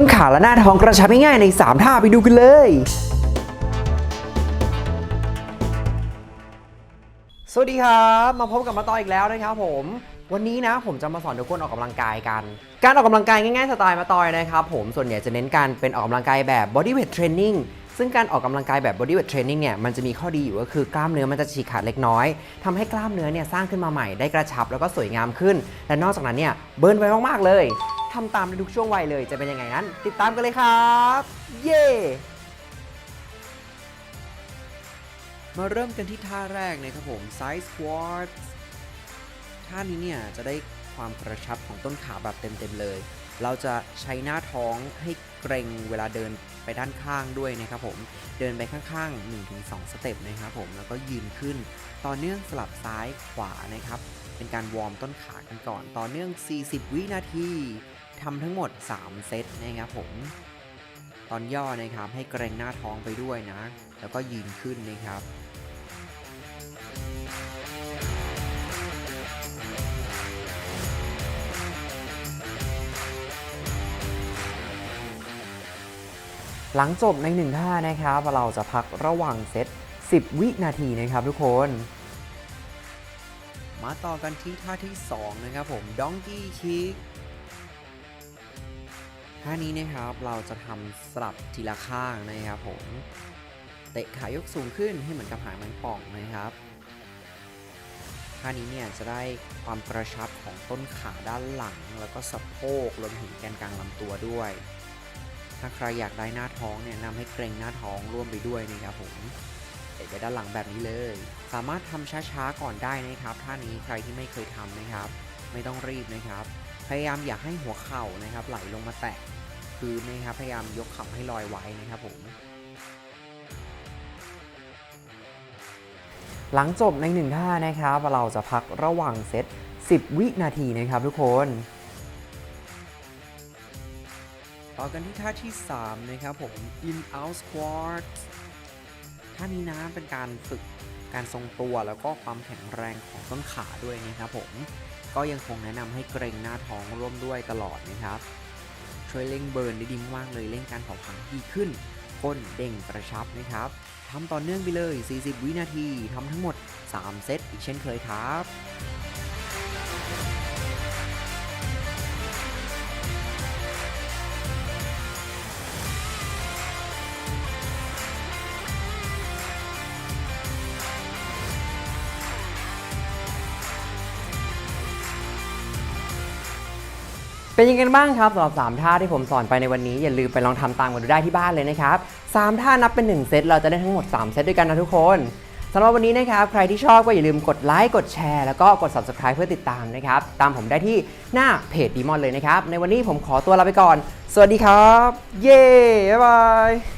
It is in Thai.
ต้นขาและหน้าท้องกระชับง่ายๆใน 3 ท่าไปดูกันเลยสวัสดีครับ มาพบกับมาต่ออีกแล้วนะครับผม วันนี้นะผมจะมาสอนทุกคนออกกำลังกายกัน การออกกำลังกายง่ายๆสไตล์มาต่อยนะครับผมส่วนใหญ่จะเน้นการเป็นออกกำลังกายแบบ body weight training ซึ่งการออกกำลังกายแบบ body weight training เนี่ยมันจะมีข้อดีอยู่ก็คือกล้ามเนื้อมันจะฉีกขาดเล็กน้อยทำให้กล้ามเนื้อเนี่ยสร้างขึ้นมาใหม่ได้กระชับแล้วก็สวยงามขึ้น และนอกจากนั้นเนี่ยเบิร์นไวมากๆเลย ทำตามในทุกช่วงวัยเลยจะเป็นยังไงนั้น ติดตามกันเลยครับ เย้มาเริ่มกันที่ท่าแรกนะครับผม side squat ท่านี้เนี่ยจะได้ความกระชับของต้นขาแบบเต็มๆเลย เราจะใช้หน้าท้องให้เกรงเวลาเดินไปด้านข้างด้วยนะครับผม เดินไปข้างๆ 1-2 สเต็ปนะครับผม แล้วก็ยืนขึ้น ต่อเนื่องสลับซ้ายขวานะครับ เป็นการวอร์มต้นขากันก่อน ต่อเนื่อง 40 วินาที ทำทั้งหมด 3 เซตนะครับผม ตอนย่อนะครับให้เกรงหน้าท้องไปด้วยนะ แล้วก็ยืนขึ้นนะครับหลังจบในหนึ่งท่านะครับ เราจะพักระหว่างเซต 10 วินาทีนะครับทุกคน มาต่อกันที่ท่าที่ 2 นะครับผม Donkey Kick ท่านี้นะครับเราจะทำสลับทีละข้างนะครับผม เตะขายกสูงขึ้นให้เหมือนกับหางแมงป่องนะครับท่านี้เนี่ยจะได้ความกระชับของต้นขาด้านหลัง แล้วก็สะโพกรวมถึงแกนกลางลำตัวด้วย ถ้าใครอยากได้หน้าท้องเนี่ยนำให้เกรงหน้าท้องร่วมไปด้วยนะครับผมเตะไปด้านหลังแบบนี้เลย สามารถทำช้าๆก่อนได้นะครับท่านี้ใครที่ไม่เคยทำนะครับ ไม่ต้องรีบนะครับ พยายามอย่าให้หัวเข่านะครับ ไหลลงมาแตะพื้นนะครับพยายามยกเข่าให้ลอยไว้นะครับผมหลังจบในหนึ่งท่านะครับ เราจะพักระหว่างเซต 10 วินาทีนะครับทุกคน ต่อกันที่ท่าที่ 3 นะครับผม in out squat ท่านี้นะเป็นการฝึกการทรงตัวแล้วก็ความแข็งแรงของต้นขาด้วยนะครับผม ก็ยังคงแนะนำให้เกรงหน้าท้องร่วมด้วยตลอดนะครับ ช่วยเร่งเบิร์นได้ดีมากเลยเร่งการเผาผลาญดีขึ้นก้นเด้งกระชับนะครับทำต่อเนื่องไปเลย 40 วินาทีทำทั้งหมด 3 เซตอีกเช่นเคยครับ เป็นยังไงกันบ้างครับสำหรับ 3 ท่าที่ผมสอนไปในวันนี้ อย่าลืมไปลองทำตามกันดูได้ที่บ้านเลยนะครับ 3 ท่านับเป็น 1 เซตเราจะได้ทั้งหมด 3 เซตด้วยกันนะทุกคนสำหรับวันนี้นะครับ ใครที่ชอบก็อย่าลืมกดไลค์กดแชร์แล้วก็กด subscribe เพื่อติดตามนะครับ ตามผมได้ที่หน้าเพจดีมอนเลยนะครับ ในวันนี้ผมขอตัวลาไปก่อน สวัสดีครับ เย้บ๊ายบาย